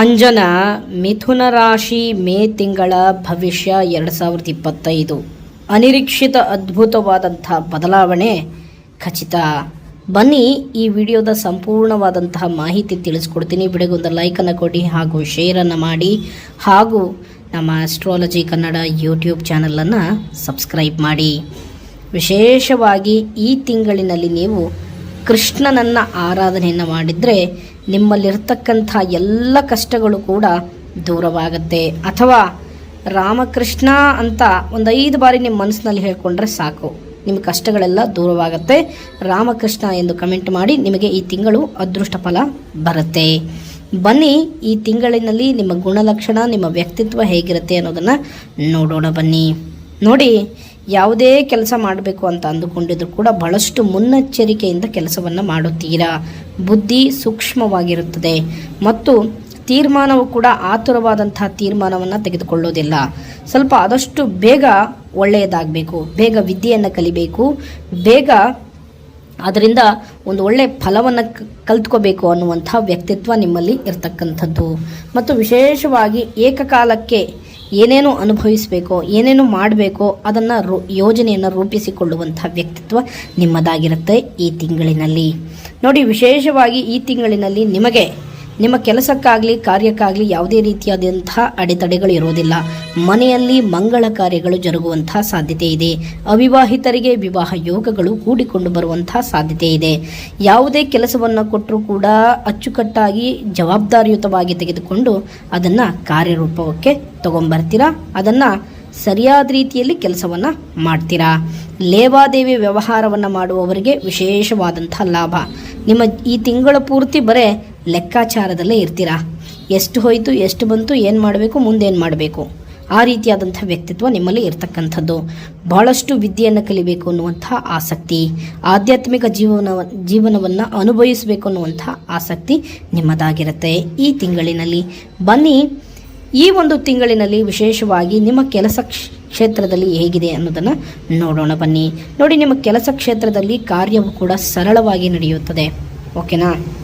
ಅಂಜನ, ಮಿಥುನ ರಾಶಿ ಮೇ ತಿಂಗಳ ಭವಿಷ್ಯ ಎರಡು ಸಾವಿರದ ಇಪ್ಪತ್ತೈದು. ಅನಿರೀಕ್ಷಿತ ಅದ್ಭುತವಾದಂತಹ ಬದಲಾವಣೆ ಖಚಿತ. ಬನ್ನಿ ಈ ವಿಡಿಯೋದ ಸಂಪೂರ್ಣವಾದಂತಹ ಮಾಹಿತಿ ತಿಳಿಸ್ಕೊಡ್ತೀನಿ. ವಿಡಿಯೋಗೊಂದು ಲೈಕನ್ನು ಕೊಡಿ ಹಾಗೂ ಶೇರನ್ನು ಮಾಡಿ. ಹಾಗೂ ನಮ್ಮ ಆಸ್ಟ್ರಾಲಜಿ ಕನ್ನಡ ಯೂಟ್ಯೂಬ್ ಚಾನಲನ್ನು ಸಬ್ಸ್ಕ್ರೈಬ್ ಮಾಡಿ. ವಿಶೇಷವಾಗಿ ಈ ತಿಂಗಳಿನಲ್ಲಿ ನೀವು ಕೃಷ್ಣನನ್ನು ಆರಾಧನೆಯನ್ನು ಮಾಡಿದರೆ ನಿಮ್ಮಲ್ಲಿರ್ತಕ್ಕಂಥ ಎಲ್ಲ ಕಷ್ಟಗಳು ಕೂಡ ದೂರವಾಗುತ್ತೆ. ಅಥವಾ ರಾಮಕೃಷ್ಣ ಅಂತ ಒಂದು ಐದು ಬಾರಿ ನಿಮ್ಮ ಮನಸ್ಸಿನಲ್ಲಿ ಹೇಳ್ಕೊಂಡ್ರೆ ಸಾಕು. ನಿಮ್ಮ ಕಷ್ಟಗಳೆಲ್ಲ ದೂರವಾಗುತ್ತೆ. ರಾಮಕೃಷ್ಣ ಎಂದು ಕಮೆಂಟ್ ಮಾಡಿ ನಿಮಗೆ ಈ ತಿಂಗಳು ಅದೃಷ್ಟ ಫಲ ಬರುತ್ತೆ. ಬನ್ನಿ ಈ ತಿಂಗಳಿನಲ್ಲಿ ನಿಮ್ಮ ಗುಣಲಕ್ಷಣ, ನಿಮ್ಮ ವ್ಯಕ್ತಿತ್ವ ಹೇಗಿರುತ್ತೆ ಅನ್ನೋದನ್ನು ನೋಡೋಣ ಬನ್ನಿ. ನೋಡಿ ಯಾವುದೇ ಕೆಲಸ ಮಾಡಬೇಕು ಅಂತ ಅಂದುಕೊಂಡಿದ್ರು ಕೂಡ ಬಹಳಷ್ಟು ಮುನ್ನೆಚ್ಚರಿಕೆಯಿಂದ ಕೆಲಸವನ್ನು ಮಾಡುತ್ತೀರಾ? ಬುದ್ಧಿ ಸೂಕ್ಷ್ಮವಾಗಿರುತ್ತದೆ. ಮತ್ತು ತೀರ್ಮಾನವು ಕೂಡ ಆತುರವಾದಂತಹ ತೀರ್ಮಾನವನ್ನು ತೆಗೆದುಕೊಳ್ಳೋದಿಲ್ಲ. ಸ್ವಲ್ಪ ಆದಷ್ಟು ಬೇಗ ಒಳ್ಳೆಯದಾಗಬೇಕು. ಬೇಗ ವಿದ್ಯೆಯನ್ನು ಕಲಿಬೇಕು. ಬೇಗ ಅದರಿಂದ ಒಂದು ಒಳ್ಳೆ ಫಲವನ್ನು ಕಲ್ತ್ಕೋಬೇಕು ಅನ್ನುವಂಥ ವ್ಯಕ್ತಿತ್ವ ನಿಮ್ಮಲ್ಲಿ ಇರತಕ್ಕಂಥದ್ದು. ಮತ್ತು ವಿಶೇಷವಾಗಿ ಏಕಕಾಲಕ್ಕೆ ಏನೇನು ಅನುಭವಿಸಬೇಕೋ, ಏನೇನು ಮಾಡಬೇಕೋ ಅದನ್ನು ರೂ, ಯೋಜನೆಯನ್ನು ರೂಪಿಸಿಕೊಳ್ಳುವಂಥ ವ್ಯಕ್ತಿತ್ವ ನಿಮ್ಮದಾಗಿರುತ್ತೆ ಈ ತಿಂಗಳಿನಲ್ಲಿ. ನೋಡಿ, ವಿಶೇಷವಾಗಿ ಈ ತಿಂಗಳಿನಲ್ಲಿ ನಿಮಗೆ ನಿಮ್ಮ ಕೆಲಸಕ್ಕಾಗಲಿ, ಕಾರ್ಯಕ್ಕಾಗಲಿ ಯಾವುದೇ ರೀತಿಯಾದಂತಹ ಅಡೆತಡೆಗಳು ಇರುವುದಿಲ್ಲ. ಮನೆಯಲ್ಲಿ ಮಂಗಳ ಕಾರ್ಯಗಳು ಜರುಗುವಂತಹ ಸಾಧ್ಯತೆ ಇದೆ. ಅವಿವಾಹಿತರಿಗೆ ವಿವಾಹ ಯೋಗಗಳು ಕೂಡಿಕೊಂಡು ಬರುವಂತಹ ಸಾಧ್ಯತೆ ಇದೆ. ಯಾವುದೇ ಕೆಲಸವನ್ನು ಕೊಟ್ಟರೂ ಕೂಡ ಅಚ್ಚುಕಟ್ಟಾಗಿ ಜವಾಬ್ದಾರಿಯುತವಾಗಿ ತೆಗೆದುಕೊಂಡು ಅದನ್ನು ಕಾರ್ಯರೂಪಕ್ಕೆ ತಗೊಂಬರ್ತೀರಾ? ಅದನ್ನು ಸರಿಯಾದ ರೀತಿಯಲ್ಲಿ ಕೆಲಸವನ್ನು ಮಾಡ್ತೀರಾ? ಲೇವಾದೇವಿ ವ್ಯವಹಾರವನ್ನು ಮಾಡುವವರಿಗೆ ವಿಶೇಷವಾದಂಥ ಲಾಭ. ನಿಮ್ಮ ಈ ತಿಂಗಳ ಪೂರ್ತಿ ಬರೇ ಲೆಕ್ಕಾಚಾರದಲ್ಲೇ ಇರ್ತೀರಾ? ಎಷ್ಟು ಹೋಯಿತು, ಎಷ್ಟು ಬಂತು, ಏನು ಮಾಡಬೇಕು ಮುಂದೇನು ಮಾಡಬೇಕು? ಆ ರೀತಿಯಾದಂಥ ವ್ಯಕ್ತಿತ್ವ ನಿಮ್ಮಲ್ಲಿ ಇರ್ತಕ್ಕಂಥದ್ದು. ಬಹಳಷ್ಟು ವಿದ್ಯೆಯನ್ನು ಕಲಿಬೇಕು ಅನ್ನುವಂಥ ಆಸಕ್ತಿ. ಆಧ್ಯಾತ್ಮಿಕ ಜೀವನ ಜೀವನವನ್ನು ಅನುಭವಿಸಬೇಕು ಅನ್ನುವಂಥ ಆಸಕ್ತಿ ನಿಮ್ಮದಾಗಿರುತ್ತೆ ಈ ತಿಂಗಳಿನಲ್ಲಿ. ಬನ್ನಿ, ಈ ಒಂದು ತಿಂಗಳಿನಲ್ಲಿ ವಿಶೇಷವಾಗಿ ನಿಮ್ಮ ಕೆಲಸ ಕ್ಷ- ಕ್ಷೇತ್ರದಲ್ಲಿ ಹೇಗಿದೆ ಅನ್ನೋದನ್ನು ನೋಡೋಣ ಬನ್ನಿ. ನೋಡಿ, ನಿಮ್ಮ ಕೆಲಸ ಕ್ಷೇತ್ರದಲ್ಲಿ ಕಾರ್ಯವು ಕೂಡ ಸರಳವಾಗಿ ನಡೆಯುತ್ತದೆ. ಓಕೆನಾ?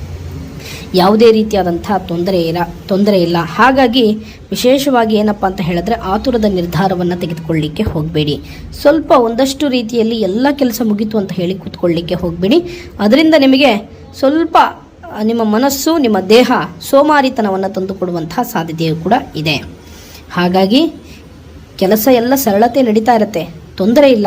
ಯಾವುದೇ ರೀತಿಯಾದಂಥ ತೊಂದರೆ ಇಲ್ಲ ತೊಂದರೆ ಇಲ್ಲ. ಹಾಗಾಗಿ ವಿಶೇಷವಾಗಿ ಏನಪ್ಪ ಅಂತ ಹೇಳಿದ್ರೆ ಆತುರದ ನಿರ್ಧಾರವನ್ನು ತೆಗೆದುಕೊಳ್ಳಿಕ್ಕೆ ಹೋಗಬೇಡಿ. ಸ್ವಲ್ಪ ಒಂದಷ್ಟು ರೀತಿಯಲ್ಲಿ ಎಲ್ಲ ಕೆಲಸ ಮುಗೀತು ಅಂತ ಹೇಳಿ ಕೂತ್ಕೊಳ್ಳಿಕ್ಕೆ ಹೋಗಬೇಡಿ. ಅದರಿಂದ ನಿಮಗೆ ಸ್ವಲ್ಪ ನಿಮ್ಮ ಮನಸ್ಸು, ನಿಮ್ಮ ದೇಹ ಸೋಮಾರಿತನವನ್ನು ತಂದುಕೊಡುವಂತಹ ಸಾಧ್ಯತೆಯೂ ಕೂಡ ಇದೆ. ಹಾಗಾಗಿ ಕೆಲಸ ಎಲ್ಲ ಸರಳತೆ ನಡೀತಾ ಇರುತ್ತೆ. ತೊಂದರೆ ಇಲ್ಲ.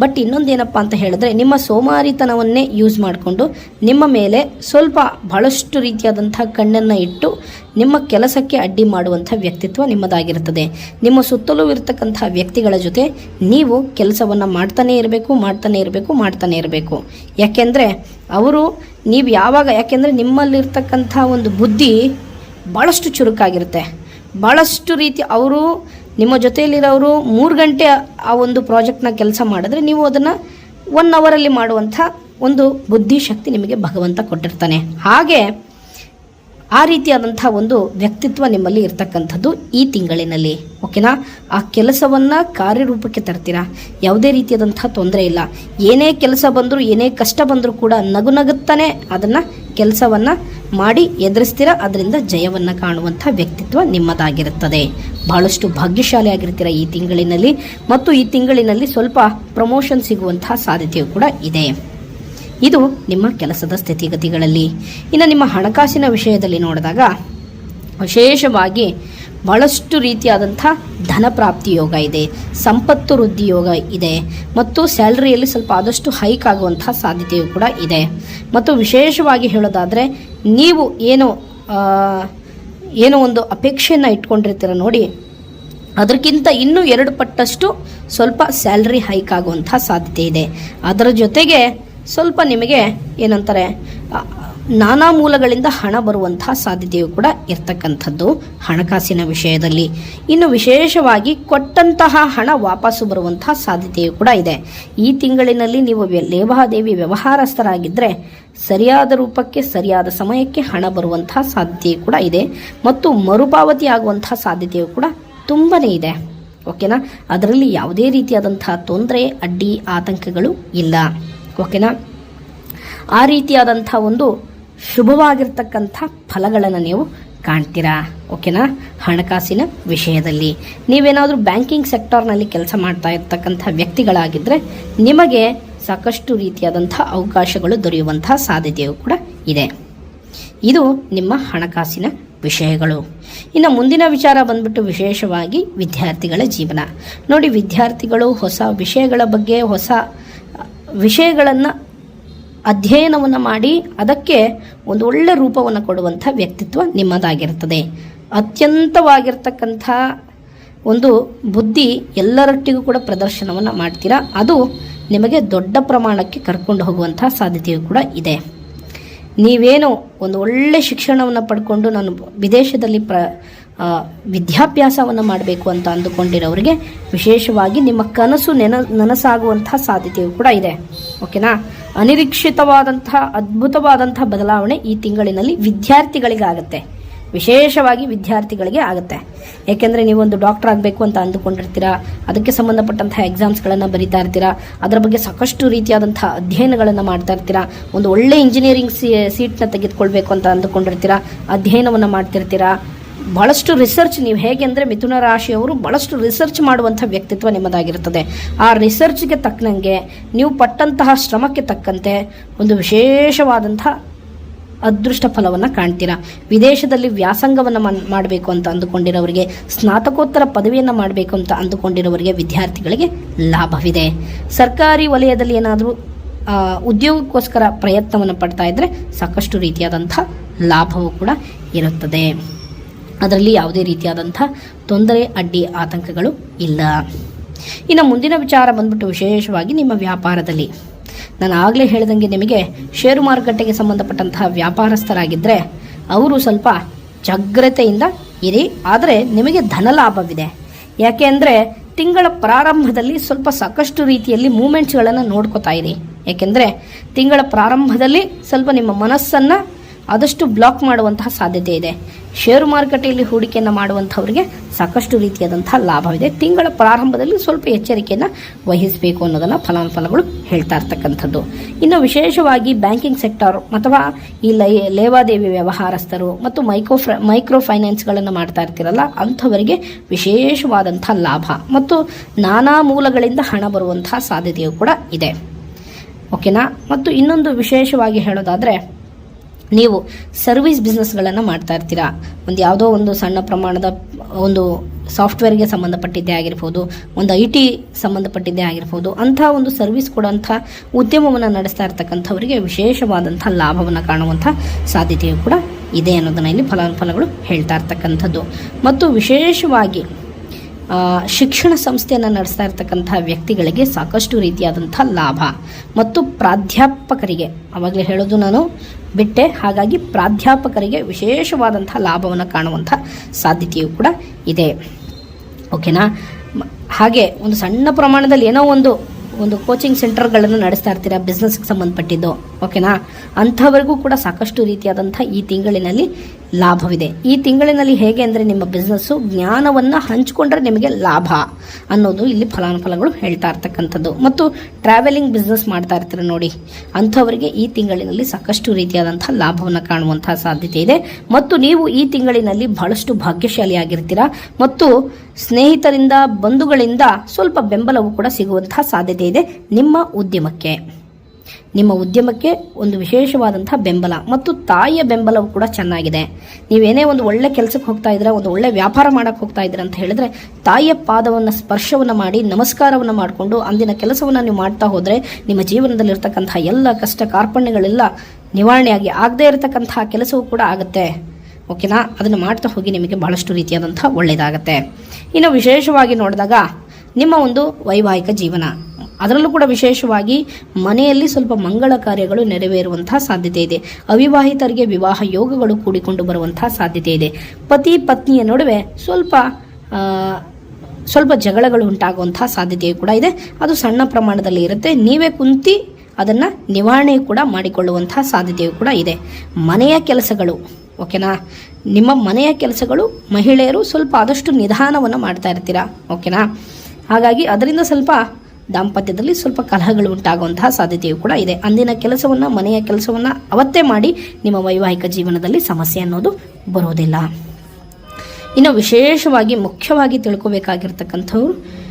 ಬಟ್ ಇನ್ನೊಂದೇನಪ್ಪ ಅಂತ ಹೇಳಿದ್ರೆ, ನಿಮ್ಮ ಸೋಮಾರಿತನವನ್ನೇ ಯೂಸ್ ಮಾಡಿಕೊಂಡು, ನಿಮ್ಮ ಮೇಲೆ ಸ್ವಲ್ಪ ಬಹಳಷ್ಟು ರೀತಿಯಾದಂಥ ಕಣ್ಣನ್ನು ಇಟ್ಟು, ನಿಮ್ಮ ಕೆಲಸಕ್ಕೆ ಅಡ್ಡಿ ಮಾಡುವಂಥ ವ್ಯಕ್ತಿತ್ವ ನಿಮ್ಮದಾಗಿರುತ್ತದೆ. ನಿಮ್ಮ ಸುತ್ತಲೂ ಇರತಕ್ಕಂಥ ವ್ಯಕ್ತಿಗಳ ಜೊತೆ ನೀವು ಕೆಲಸವನ್ನು ಮಾಡ್ತಾನೇ ಇರಬೇಕು, ಮಾಡ್ತಾನೆ ಇರಬೇಕು ಮಾಡ್ತಾನೆ ಇರಬೇಕು. ಯಾಕೆಂದರೆ, ಅವರು ನೀವು ಯಾವಾಗ, ಯಾಕೆಂದರೆ ನಿಮ್ಮಲ್ಲಿರ್ತಕ್ಕಂಥ ಒಂದು ಬುದ್ಧಿ ಭಾಳಷ್ಟು ಚುರುಕಾಗಿರುತ್ತೆ. ಭಾಳಷ್ಟು ರೀತಿ ಅವರು ನಿಮ್ಮ ಜೊತೆಯಲ್ಲಿರೋರು ಮೂರು ಗಂಟೆ ಆ ಒಂದು ಪ್ರಾಜೆಕ್ಟ್ನ ಕೆಲಸ ಮಾಡಿದ್ರೆ ನೀವು ಅದನ್ನು ಒನ್ ಅವರಲ್ಲಿ ಮಾಡುವಂಥ ಒಂದು ಬುದ್ಧಿಶಕ್ತಿ ನಿಮಗೆ ಭಗವಂತ ಕೊಟ್ಟಿರ್ತಾನೆ. ಹಾಗೆ ಆ ರೀತಿಯಾದಂಥ ಒಂದು ವ್ಯಕ್ತಿತ್ವ ನಿಮ್ಮಲ್ಲಿ ಇರ್ತಕ್ಕಂಥದ್ದು ಈ ತಿಂಗಳಿನಲ್ಲಿ. ಓಕೆನಾ? ಆ ಕೆಲಸವನ್ನು ಕಾರ್ಯರೂಪಕ್ಕೆ ತರ್ತೀರಾ? ಯಾವುದೇ ರೀತಿಯಾದಂಥ ತೊಂದರೆ ಇಲ್ಲ. ಏನೇ ಕೆಲಸ ಬಂದರೂ, ಏನೇ ಕಷ್ಟ ಬಂದರೂ ಕೂಡ ನಗು ನಗುತ್ತಾನೆ, ಅದನ್ನು ಕೆಲಸವನ್ನು ಮಾಡಿ ಎದುರಿಸ್ತೀರ, ಅದರಿಂದ ಜಯವನ್ನು ಕಾಣುವಂಥ ವ್ಯಕ್ತಿತ್ವ ನಿಮ್ಮದಾಗಿರುತ್ತದೆ. ಬಹಳಷ್ಟು ಭಾಗ್ಯಶಾಲಿ ಆಗಿರ್ತೀರ ಈ ತಿಂಗಳಿನಲ್ಲಿ ಮತ್ತು ಈ ತಿಂಗಳಿನಲ್ಲಿ ಸ್ವಲ್ಪ ಪ್ರಮೋಷನ್ ಸಿಗುವಂತಹ ಸಾಧ್ಯತೆಯೂ ಕೂಡ ಇದೆ. ಇದು ನಿಮ್ಮ ಕೆಲಸದ ಸ್ಥಿತಿಗತಿಗಳಲ್ಲಿ. ಇನ್ನು ನಿಮ್ಮ ಹಣಕಾಸಿನ ವಿಷಯದಲ್ಲಿ ನೋಡಿದಾಗ, ವಿಶೇಷವಾಗಿ ಬಹಳಷ್ಟು ರೀತಿಯಾದಂಥ ಧನ ಪ್ರಾಪ್ತಿ ಯೋಗ ಇದೆ, ಸಂಪತ್ತು ವೃದ್ಧಿ ಯೋಗ ಇದೆ, ಮತ್ತು ಸ್ಯಾಲ್ರಿಯಲ್ಲಿ ಸ್ವಲ್ಪ ಆದಷ್ಟು ಹೈಕ್ ಆಗುವಂಥ ಸಾಧ್ಯತೆಯೂ ಕೂಡ ಇದೆ. ಮತ್ತು ವಿಶೇಷವಾಗಿ ಹೇಳೋದಾದರೆ, ನೀವು ಏನು ಏನೋ ಒಂದು ಅಪೇಕ್ಷೆಯನ್ನು ಇಟ್ಕೊಂಡಿರ್ತೀರ ನೋಡಿ, ಅದಕ್ಕಿಂತ ಇನ್ನೂ ಎರಡು ಪಟ್ಟಷ್ಟು ಸ್ವಲ್ಪ ಸ್ಯಾಲ್ರಿ ಹೈಕ್ ಆಗುವಂಥ ಸಾಧ್ಯತೆ ಇದೆ. ಅದರ ಜೊತೆಗೆ ಸ್ವಲ್ಪ ನಿಮಗೆ ಏನಂತಾರೆ ನಾನಾ ಮೂಲಗಳಿಂದ ಹಣ ಬರುವಂತಹ ಸಾಧ್ಯತೆಯು ಕೂಡ ಇರ್ತಕ್ಕಂಥದ್ದು ಹಣಕಾಸಿನ ವಿಷಯದಲ್ಲಿ. ಇನ್ನು ವಿಶೇಷವಾಗಿ ಕೊಟ್ಟಂತಹ ಹಣ ವಾಪಸ್ಸು ಬರುವಂತಹ ಸಾಧ್ಯತೆಯು ಕೂಡ ಇದೆ. ಈ ತಿಂಗಳಿನಲ್ಲಿ ನೀವು ಲೇವಾದೇವಿ ವ್ಯವಹಾರಸ್ಥರಾಗಿದ್ದರೆ ಸರಿಯಾದ ರೂಪಕ್ಕೆ, ಸರಿಯಾದ ಸಮಯಕ್ಕೆ ಹಣ ಬರುವಂತಹ ಸಾಧ್ಯತೆಯು ಕೂಡ ಇದೆ. ಮತ್ತು ಮರುಪಾವತಿ ಆಗುವಂತಹ ಸಾಧ್ಯತೆಯು ಕೂಡ ತುಂಬನೇ ಇದೆ. ಓಕೆನಾ? ಅದರಲ್ಲಿ ಯಾವುದೇ ರೀತಿಯಾದಂತಹ ತೊಂದರೆ, ಅಡ್ಡಿ, ಆತಂಕಗಳು ಇಲ್ಲ. ಓಕೆನಾ? ಆ ರೀತಿಯಾದಂಥ ಒಂದು ಶುಭವಾಗಿರ್ತಕ್ಕಂಥ ಫಲಗಳನ್ನು ನೀವು ಕಾಣ್ತೀರಾ? ಓಕೆನಾ ಹಣಕಾಸಿನ ವಿಷಯದಲ್ಲಿ. ನೀವೇನಾದರೂ ಬ್ಯಾಂಕಿಂಗ್ ಸೆಕ್ಟರ್ನಲ್ಲಿ ಕೆಲಸ ಮಾಡ್ತಾ ಇರ್ತಕ್ಕಂಥ ವ್ಯಕ್ತಿಗಳಾಗಿದ್ದರೆ ನಿಮಗೆ ಸಾಕಷ್ಟು ರೀತಿಯಾದಂಥ ಅವಕಾಶಗಳು ದೊರೆಯುವಂಥ ಸಾಧ್ಯತೆಯೂ ಕೂಡ ಇದೆ. ಇದು ನಿಮ್ಮ ಹಣಕಾಸಿನ ವಿಷಯಗಳು. ಇನ್ನು ಮುಂದಿನ ವಿಚಾರ ಬಂದ್ಬಿಟ್ಟು ವಿಶೇಷವಾಗಿ ವಿದ್ಯಾರ್ಥಿಗಳ ಜೀವನ. ನೋಡಿ, ವಿದ್ಯಾರ್ಥಿಗಳು ಹೊಸ ವಿಷಯಗಳ ಬಗ್ಗೆ, ಹೊಸ ವಿಷಯಗಳನ್ನು ಅಧ್ಯಯನವನ್ನು ಮಾಡಿ ಅದಕ್ಕೆ ಒಂದು ಒಳ್ಳೆ ರೂಪವನ್ನು ಕೊಡುವಂಥ ವ್ಯಕ್ತಿತ್ವ ನಿಮ್ಮದಾಗಿರ್ತದೆ ಅತ್ಯಂತವಾಗಿರ್ತಕ್ಕಂಥ ಒಂದು ಬುದ್ಧಿ ಎಲ್ಲರೊಟ್ಟಿಗೂ ಕೂಡ ಪ್ರದರ್ಶನವನ್ನು ಮಾಡ್ತೀರಾ? ಅದು ನಿಮಗೆ ದೊಡ್ಡ ಪ್ರಮಾಣಕ್ಕೆ ಕರ್ಕೊಂಡು ಹೋಗುವಂಥ ಸಾಧ್ಯತೆಯೂ ಕೂಡ ಇದೆ. ನೀವೇನು ಒಂದು ಒಳ್ಳೆ ಶಿಕ್ಷಣವನ್ನು ಪಡ್ಕೊಂಡು ನಾನು ವಿದೇಶದಲ್ಲಿ ಪ್ರ ವಿದ್ಯಾಭ್ಯಾಸವನ್ನು ಮಾಡಬೇಕು ಅಂತ ಅಂದುಕೊಂಡಿರೋರಿಗೆ ವಿಶೇಷವಾಗಿ ನಿಮ್ಮ ಕನಸು ನೆನ, ನನಸಾಗುವಂತಹ ಸಾಧ್ಯತೆಯು ಕೂಡ ಇದೆ. ಓಕೆನಾ? ಅನಿರೀಕ್ಷಿತವಾದಂತಹ, ಅದ್ಭುತವಾದಂತಹ ಬದಲಾವಣೆ ಈ ತಿಂಗಳಿನಲ್ಲಿ ವಿದ್ಯಾರ್ಥಿಗಳಿಗೆ ಆಗುತ್ತೆ. ವಿಶೇಷವಾಗಿ ವಿದ್ಯಾರ್ಥಿಗಳಿಗೆ ಆಗುತ್ತೆ. ಏಕೆಂದರೆ ನೀವೊಂದು ಡಾಕ್ಟರ್ ಆಗಬೇಕು ಅಂತ ಅಂದುಕೊಂಡಿರ್ತೀರಾ, ಅದಕ್ಕೆ ಸಂಬಂಧಪಟ್ಟಂತಹ ಎಕ್ಸಾಮ್ಸ್ಗಳನ್ನು ಬರಿತಾ ಇರ್ತೀರಾ, ಅದರ ಬಗ್ಗೆ ಸಾಕಷ್ಟು ರೀತಿಯಾದಂಥ ಅಧ್ಯಯನಗಳನ್ನು ಮಾಡ್ತಾ ಇರ್ತೀರಾ, ಒಂದು ಒಳ್ಳೆ ಇಂಜಿನಿಯರಿಂಗ್ ಸೀಟ್ನ ತೆಗೆದುಕೊಳ್ಬೇಕು ಅಂತ ಅಂದುಕೊಂಡಿರ್ತೀರಾ, ಅಧ್ಯಯನವನ್ನು ಮಾಡ್ತಿರ್ತೀರಾ ಬಹಳಷ್ಟು ರಿಸರ್ಚ್ ನೀವು ಹೇಗೆ ಅಂದರೆ ಮಿಥುನ ರಾಶಿಯವರು ಬಹಳಷ್ಟು ರಿಸರ್ಚ್ ಮಾಡುವಂಥ ವ್ಯಕ್ತಿತ್ವ ನಿಮ್ಮದಾಗಿರುತ್ತದೆ. ಆ ರಿಸರ್ಚ್ಗೆ ತಕ್ಕನಂಗೆ ನೀವು ಪಟ್ಟಂತಹ ಶ್ರಮಕ್ಕೆ ತಕ್ಕಂತೆ ಒಂದು ವಿಶೇಷವಾದಂಥ ಅದೃಷ್ಟ ಫಲವನ್ನು ಕಾಣ್ತೀರಾ. ವಿದೇಶದಲ್ಲಿ ವ್ಯಾಸಂಗವನ್ನು ಮಾಡಬೇಕು ಅಂತ ಅಂದುಕೊಂಡಿರೋರಿಗೆ, ಸ್ನಾತಕೋತ್ತರ ಪದವಿಯನ್ನು ಮಾಡಬೇಕು ಅಂತ ಅಂದುಕೊಂಡಿರೋರಿಗೆ ವಿದ್ಯಾರ್ಥಿಗಳಿಗೆ ಲಾಭವಿದೆ. ಸರ್ಕಾರಿ ವಲಯದಲ್ಲಿ ಏನಾದರೂ ಉದ್ಯೋಗಕ್ಕೋಸ್ಕರ ಪ್ರಯತ್ನವನ್ನು ಪಡ್ತಾ ಇದ್ದರೆ ಸಾಕಷ್ಟು ರೀತಿಯಾದಂಥ ಲಾಭವೂ ಕೂಡ ಇರುತ್ತದೆ. ಅದರಲ್ಲಿ ಯಾವುದೇ ರೀತಿಯಾದಂಥ ತೊಂದರೆ, ಅಡ್ಡಿ ಆತಂಕಗಳು ಇಲ್ಲ. ಇನ್ನು ಮುಂದಿನ ವಿಚಾರ ಬಂದ್ಬಿಟ್ಟು ವಿಶೇಷವಾಗಿ ನಿಮ್ಮ ವ್ಯಾಪಾರದಲ್ಲಿ. ನಾನು ಆಗಲೇ ಹೇಳ್ದಂಗೆ ನಿಮಗೆ ಷೇರು ಮಾರುಕಟ್ಟೆಗೆ ಸಂಬಂಧಪಟ್ಟಂತಹ ವ್ಯಾಪಾರಸ್ಥರಾಗಿದ್ದರೆ ಅವರು ಸ್ವಲ್ಪ ಜಾಗ್ರತೆಯಿಂದ ಇರಿ, ಆದರೆ ನಿಮಗೆ ಧನ ಲಾಭವಿದೆ ಯಾಕೆ ಅಂದರೆ ತಿಂಗಳ ಪ್ರಾರಂಭದಲ್ಲಿ ಸ್ವಲ್ಪ ಸಾಕಷ್ಟು ರೀತಿಯಲ್ಲಿ ಮೂಮೆಂಟ್ಸ್ಗಳನ್ನು ನೋಡ್ಕೋತಾ ಇರಿ. ಯಾಕೆಂದರೆ ತಿಂಗಳ ಪ್ರಾರಂಭದಲ್ಲಿ ಸ್ವಲ್ಪ ನಿಮ್ಮ ಮನಸ್ಸನ್ನು ಆದಷ್ಟು ಬ್ಲಾಕ್ ಮಾಡುವಂತಹ ಸಾಧ್ಯತೆ ಇದೆ. ಷೇರು ಮಾರುಕಟ್ಟೆಯಲ್ಲಿ ಹೂಡಿಕೆಯನ್ನು ಮಾಡುವಂಥವ್ರಿಗೆ ಸಾಕಷ್ಟು ರೀತಿಯಾದಂತಹ ಲಾಭವಿದೆ. ತಿಂಗಳ ಪ್ರಾರಂಭದಲ್ಲಿ ಸ್ವಲ್ಪ ಎಚ್ಚರಿಕೆಯನ್ನು ವಹಿಸಬೇಕು ಅನ್ನೋದನ್ನು ಫಲಾನುಫಲಗಳು ಹೇಳ್ತಾ ಇರ್ತಕ್ಕಂಥದ್ದು. ಇನ್ನು ವಿಶೇಷವಾಗಿ ಬ್ಯಾಂಕಿಂಗ್ ಸೆಕ್ಟರ್ ಅಥವಾ ಈ ಲೈ, ಲೇವಾದೇವಿ ವ್ಯವಹಾರಸ್ಥರು ಮತ್ತು ಮೈಕ್ರೋ ಮೈಕ್ರೋ ಫೈನಾನ್ಸ್ಗಳನ್ನು ಮಾಡ್ತಾ ಇರ್ತೀರಲ್ಲ, ಅಂಥವರಿಗೆ ವಿಶೇಷವಾದಂಥ ಲಾಭ ಮತ್ತು ನಾನಾ ಮೂಲಗಳಿಂದ ಹಣ ಬರುವಂತಹ ಸಾಧ್ಯತೆಯೂ ಕೂಡ ಇದೆ. ಓಕೆನಾ ಮತ್ತು ಇನ್ನೊಂದು ವಿಶೇಷವಾಗಿ ಹೇಳೋದಾದರೆ ನೀವು ಸರ್ವಿಸ್ ಬಿಸ್ನೆಸ್ಗಳನ್ನು ಮಾಡ್ತಾ ಇರ್ತೀರಾ? ಒಂದು ಯಾವುದೋ ಒಂದು ಸಣ್ಣ ಪ್ರಮಾಣದ, ಒಂದು ಸಾಫ್ಟ್ವೇರ್ಗೆ ಸಂಬಂಧಪಟ್ಟಿದ್ದೇ ಆಗಿರ್ಬೋದು, ಒಂದು ಐ ಟಿ ಸಂಬಂಧಪಟ್ಟಿದ್ದೇ ಆಗಿರ್ಬೋದು, ಅಂಥ ಒಂದು ಸರ್ವಿಸ್ ಕೊಡೋಂಥ ಉದ್ಯಮವನ್ನು ನಡೆಸ್ತಾ ಇರ್ತಕ್ಕಂಥವರಿಗೆ ವಿಶೇಷವಾದಂಥ ಲಾಭವನ್ನು ಕಾಣುವಂಥ ಸಾಧ್ಯತೆಯು ಕೂಡ ಇದೆ ಅನ್ನೋದನ್ನು ಇಲ್ಲಿ ಫಲಾನುಫಲಗಳು ಹೇಳ್ತಾ ಇರ್ತಕ್ಕಂಥದ್ದು. ಮತ್ತು ವಿಶೇಷವಾಗಿ ಶಿಕ್ಷಣ ಸಂಸ್ಥೆಯನ್ನು ನಡೆಸ್ತಾ ಇರ್ತಕ್ಕಂಥ ವ್ಯಕ್ತಿಗಳಿಗೆ ಸಾಕಷ್ಟು ರೀತಿಯಾದಂಥ ಲಾಭ. ಮತ್ತು ಪ್ರಾಧ್ಯಾಪಕರಿಗೆ ಆವಾಗಲೇ ಹೇಳೋದು ನಾನು ಬಿಟ್ಟೆ, ಹಾಗಾಗಿ ಪ್ರಾಧ್ಯಾಪಕರಿಗೆ ವಿಶೇಷವಾದಂಥ ಲಾಭವನ್ನು ಕಾಣುವಂಥ ಸಾಧ್ಯತೆಯೂ ಕೂಡ ಇದೆ. ಓಕೆನಾ ಹಾಗೆ ಒಂದು ಸಣ್ಣ ಪ್ರಮಾಣದಲ್ಲಿ ಏನೋ ಒಂದು ಒಂದು ಕೋಚಿಂಗ್ ಸೆಂಟರ್ಗಳನ್ನು ನಡೆಸ್ತಾ ಇರ್ತೀರಾ ಬಿಸ್ನೆಸ್ಗೆ ಸಂಬಂಧಪಟ್ಟಿದ್ದು. ಓಕೆನಾ ಅಂಥವರೆಗೂ ಕೂಡ ಸಾಕಷ್ಟು ರೀತಿಯಾದಂಥ ಈ ತಿಂಗಳಿನಲ್ಲಿ ಲಾಭವಿದೆ. ಈ ತಿಂಗಳಿನಲ್ಲಿ ಹೇಗೆ ಅಂದರೆ ನಿಮ್ಮ ಬಿಸ್ನೆಸ್ಸು ಜ್ಞಾನವನ್ನು ಹಂಚಿಕೊಂಡ್ರೆ ನಿಮಗೆ ಲಾಭ ಅನ್ನೋದು ಇಲ್ಲಿ ಫಲಾನುಫಲಗಳು ಹೇಳ್ತಾ ಇರ್ತಕ್ಕಂಥದ್ದು. ಮತ್ತು ಟ್ರಾವೆಲಿಂಗ್ ಬಿಸ್ನೆಸ್ ಮಾಡ್ತಾ ಇರ್ತೀರ ನೋಡಿ, ಅಂಥವರಿಗೆ ಈ ತಿಂಗಳಿನಲ್ಲಿ ಸಾಕಷ್ಟು ರೀತಿಯಾದಂಥ ಲಾಭವನ್ನು ಕಾಣುವಂತಹ ಸಾಧ್ಯತೆ ಇದೆ. ಮತ್ತು ನೀವು ಈ ತಿಂಗಳಿನಲ್ಲಿ ಬಹಳಷ್ಟು ಭಾಗ್ಯಶಾಲಿಯಾಗಿರ್ತೀರಾ ಮತ್ತು ಸ್ನೇಹಿತರಿಂದ, ಬಂಧುಗಳಿಂದ ಸ್ವಲ್ಪ ಬೆಂಬಲವು ಕೂಡ ಸಿಗುವಂತಹ ಸಾಧ್ಯತೆ ಇದೆ ನಿಮ್ಮ ಉದ್ಯಮಕ್ಕೆ. ನಿಮ್ಮ ಉದ್ಯಮಕ್ಕೆ ಒಂದು ವಿಶೇಷವಾದಂತಹ ಬೆಂಬಲ ಮತ್ತು ತಾಯಿಯ ಬೆಂಬಲವು ಕೂಡ ಚೆನ್ನಾಗಿದೆ. ನೀವೇನೇ ಒಂದು ಒಳ್ಳೆ ಕೆಲಸಕ್ಕೆ ಹೋಗ್ತಾ ಇದ್ರೆ, ಒಂದು ಒಳ್ಳೆ ವ್ಯಾಪಾರ ಮಾಡಕ್ಕೆ ಹೋಗ್ತಾ ಇದ್ರೆ ಅಂತ ಹೇಳಿದ್ರೆ, ತಾಯಿಯ ಪಾದವನ್ನು, ಸ್ಪರ್ಶವನ್ನು ಮಾಡಿ, ನಮಸ್ಕಾರವನ್ನು ಮಾಡಿಕೊಂಡು ಅಂದಿನ ಕೆಲಸವನ್ನು ನೀವು ಮಾಡ್ತಾ ಹೋದರೆ, ನಿಮ್ಮ ಜೀವನದಲ್ಲಿರ್ತಕ್ಕಂತಹ ಎಲ್ಲ ಕಷ್ಟ ಕಾರ್ಪಣ್ಯಗಳೆಲ್ಲ ನಿವಾರಣೆಯಾಗಿ ಆಗದೇ ಇರತಕ್ಕಂತಹ ಕೆಲಸವೂ ಕೂಡ ಆಗುತ್ತೆ. ಓಕೆನಾ? ಅದನ್ನು ಮಾಡ್ತಾ ಹೋಗಿ ನಿಮಗೆ ಬಹಳಷ್ಟು ರೀತಿಯಾದಂಥ ಒಳ್ಳೆಯದಾಗತ್ತೆ. ಇನ್ನು ವಿಶೇಷವಾಗಿ ನೋಡಿದಾಗ, ನಿಮ್ಮ ಒಂದು ವೈವಾಹಿಕ ಜೀವನ. ಅದರಲ್ಲೂ ಕೂಡ ವಿಶೇಷವಾಗಿ ಮನೆಯಲ್ಲಿ ಸ್ವಲ್ಪ ಮಂಗಳ ಕಾರ್ಯಗಳು ನೆರವೇರುವಂತಹ ಸಾಧ್ಯತೆ ಇದೆ. ಅವಿವಾಹಿತರಿಗೆ ವಿವಾಹ ಯೋಗಗಳು ಕೂಡಿಕೊಂಡು ಬರುವಂತಹ ಸಾಧ್ಯತೆ ಇದೆ. ಪತಿ, ಪತ್ನಿಯ ನಡುವೆ ಸ್ವಲ್ಪ ಸ್ವಲ್ಪ ಜಗಳಗಳು ಉಂಟಾಗುವಂತಹ ಸಾಧ್ಯತೆಯೂ ಕೂಡ ಇದೆ. ಅದು ಸಣ್ಣ ಪ್ರಮಾಣದಲ್ಲಿ ಇರುತ್ತೆ. ನೀವೇ ಕುಂತಿ ಅದನ್ನು ನಿವಾರಣೆ ಕೂಡ ಮಾಡಿಕೊಳ್ಳುವಂತಹ ಸಾಧ್ಯತೆಯು ಕೂಡ ಇದೆ. ಮನೆಯ ಕೆಲಸಗಳು, ಓಕೆನಾ? ನಿಮ್ಮ ಮನೆಯ ಕೆಲಸಗಳು ಮಹಿಳೆಯರು ಸ್ವಲ್ಪ ಆದಷ್ಟು ನಿಧಾನವನ್ನು ಮಾಡ್ತಾ ಇರ್ತೀರಾ? ಓಕೆನಾ? ಹಾಗಾಗಿ ಅದರಿಂದ ಸ್ವಲ್ಪ ದಾಂಪತ್ಯದಲ್ಲಿ ಸ್ವಲ್ಪ ಕಲಹಗಳು ಉಂಟಾಗುವಂತಹ ಸಾಧ್ಯತೆಯೂ ಕೂಡ ಇದೆ. ಅಂದಿನ ಕೆಲಸವನ್ನು, ಮನೆಯ ಕೆಲಸವನ್ನು ಅವತ್ತೇ ಮಾಡಿ ನಿಮ್ಮ ವೈವಾಹಿಕ ಜೀವನದಲ್ಲಿ ಸಮಸ್ಯೆ ಅನ್ನೋದು ಬರೋದಿಲ್ಲ. ಇನ್ನು ವಿಶೇಷವಾಗಿ, ಮುಖ್ಯವಾಗಿ ತಿಳ್ಕೊಬೇಕಾಗಿರ್ತಕ್ಕಂಥವ್ರು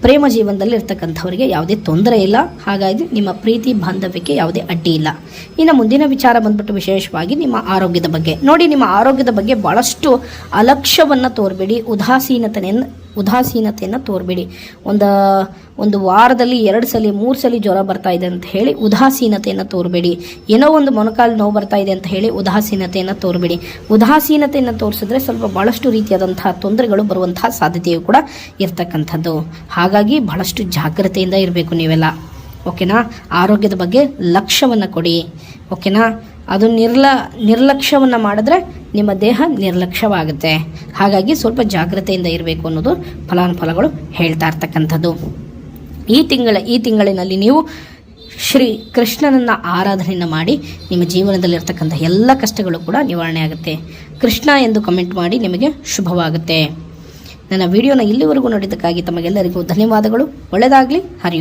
ಪ್ರೇಮ ಜೀವನದಲ್ಲಿ ಇರ್ತಕ್ಕಂಥವರಿಗೆ ಯಾವುದೇ ತೊಂದರೆ ಇಲ್ಲ. ಹಾಗಾಗಿ ನಿಮ್ಮ ಪ್ರೀತಿ, ಬಾಂಧವ್ಯಕ್ಕೆ ಯಾವುದೇ ಅಡ್ಡಿ ಇಲ್ಲ. ಇನ್ನು ಮುಂದಿನ ವಿಚಾರ ಬಂದ್ಬಿಟ್ಟು ವಿಶೇಷವಾಗಿ ನಿಮ್ಮ ಆರೋಗ್ಯದ ಬಗ್ಗೆ. ನೋಡಿ, ನಿಮ್ಮ ಆರೋಗ್ಯದ ಬಗ್ಗೆ ಭಾಳಷ್ಟು ಅಲಕ್ಷ್ಯವನ್ನು ತೋರಬೇಡಿ ಉದಾಸೀನತೆಯನ್ನು ಉದಾಸೀನತೆಯನ್ನು ತೋರಬೇಡಿ. ಒಂದು ಒಂದು ವಾರದಲ್ಲಿ, ಎರಡು ಸಲ, ಮೂರು ಸಲ ಜ್ವರ ಬರ್ತಾ ಇದೆ ಅಂತ ಹೇಳಿ ಉದಾಸೀನತೆಯನ್ನು ತೋರಬೇಡಿ. ಏನೋ ಒಂದು ಮೊಣಕಾಲು ನೋವು ಬರ್ತಾ ಇದೆ ಅಂತ ಹೇಳಿ ಉದಾಸೀನತೆಯನ್ನು ತೋರಬೇಡಿ. ಉದಾಸೀನತೆಯನ್ನು ತೋರಿಸಿದ್ರೆ ಸ್ವಲ್ಪ ಭಾಳಷ್ಟು ರೀತಿಯಾದಂತಹ ತೊಂದರೆಗಳು ಬರುವಂತಹ ಸಾಧ್ಯತೆಯು ಕೂಡ ಇರ್ತಕ್ಕಂಥದ್ದು. ಹಾಗಾಗಿ ಬಹಳಷ್ಟು ಜಾಗ್ರತೆಯಿಂದ ಇರಬೇಕು ನೀವೆಲ್ಲ. ಓಕೆನಾ? ಆರೋಗ್ಯದ ಬಗ್ಗೆ ಲಕ್ಷ್ಯವನ್ನು ಕೊಡಿ. ಓಕೆನಾ? ಅದು ನಿರ್ಲ, ನಿರ್ಲಕ್ಷ್ಯವನ್ನು ಮಾಡಿದ್ರೆ ನಿಮ್ಮ ದೇಹ ನಿರ್ಲಕ್ಷ್ಯವಾಗುತ್ತೆ. ಹಾಗಾಗಿ ಸ್ವಲ್ಪ ಜಾಗ್ರತೆಯಿಂದ ಇರಬೇಕು ಅನ್ನೋದು ಫಲಾನುಫಲಗಳು ಹೇಳ್ತಾ ಇರ್ತಕ್ಕಂಥದ್ದು. ಈ ತಿಂಗಳ, ಈ ತಿಂಗಳಿನಲ್ಲಿ ನೀವು ಶ್ರೀ ಕೃಷ್ಣನನ್ನು ಆರಾಧನೆಯನ್ನು ಮಾಡಿ ನಿಮ್ಮ ಜೀವನದಲ್ಲಿರ್ತಕ್ಕಂಥ ಎಲ್ಲ ಕಷ್ಟಗಳು ಕೂಡ ನಿವಾರಣೆ ಆಗುತ್ತೆ. ಕೃಷ್ಣ ಎಂದು ಕಮೆಂಟ್ ಮಾಡಿ ನಿಮಗೆ ಶುಭವಾಗುತ್ತೆ. ನನ್ನ ವಿಡಿಯೋನ ಇಲ್ಲಿವರೆಗೂ ನೋಡಿದ್ದಕ್ಕಾಗಿ ತಮಗೆಲ್ಲರಿಗೂ ಧನ್ಯವಾದಗಳು. ಒಳ್ಳೆಯದಾಗಲಿ ಹರಿ